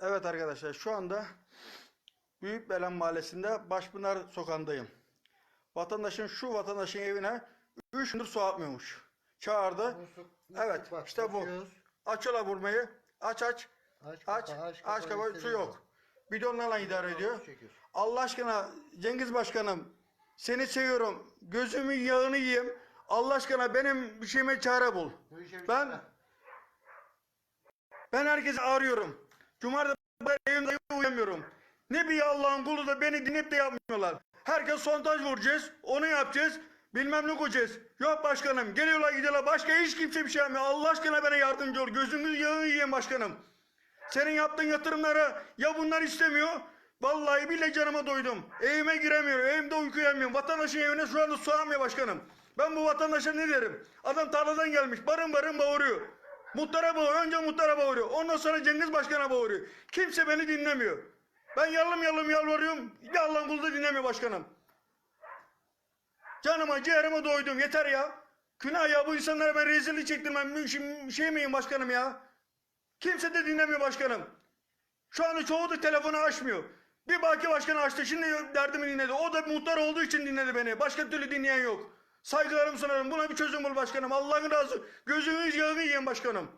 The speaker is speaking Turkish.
Evet arkadaşlar şu anda Büyükbelen Mahallesi'nde Başpınar Sokağı'ndayım. Vatandaşın şu vatandaşın evine 3 gündür su atmıyormuş. Çağırdı. Musluk- Evet bak, işte bu. Aç ola vurmayı. Aç aç. Aç, Aç. kapağı, Aç, kapağı, kapağı su yok. Bidonlarla idare ediyor. Allah aşkına Cengiz Başkanım seni seviyorum. Gözümün yağını yiyeyim. Allah aşkına benim bir şeyime çare bul. Ben ben herkesi arıyorum. Cumartesi evimde uyuyamıyorum. Ne bir Allah'ın kulu da beni dinleyip de yapmıyorlar. Herkes sondaj vuracağız, onu yapacağız, bilmem ne koyacağız. Yok başkanım, geliyorlar gidiyorlar, başka hiç kimse bir şey yapmıyor. Allah aşkına bana yardımcı ol, gözünüz yağını yiyin başkanım. Senin yaptığın yatırımlara ya bunlar istemiyor, vallahi bile canıma doydum. Evime giremiyorum, evimde uyku yemiyorum. Vatandaşın evine şu anda su almıyor başkanım. Ben bu vatandaşa ne derim? Adam tarladan gelmiş, barın barın bağırıyor. Muhtara bağırıyor, önce muhtara bağırıyor. Ondan sonra Cengiz Başkan'a bağırıyor. Kimse beni dinlemiyor. Ben yalım yalım yalvarıyorum. Bir Allah'ın kulu da dinlemiyor başkanım. Canıma ciğerime doydum yeter ya. Günah ya bu insanlara ben rezillik çektirmem mü- şey miyim başkanım ya? Kimse de dinlemiyor başkanım. Şu anda çoğu da telefonu açmıyor. Bir baki başkan açtı şimdi derdimi dinledi. O da muhtar olduğu için dinledi beni. Başka türlü dinleyen yok. Saygılarımı sunarım. Buna bir çözüm bul başkanım. Allah'ın razı. Gözünüz yağını yiyin başkanım.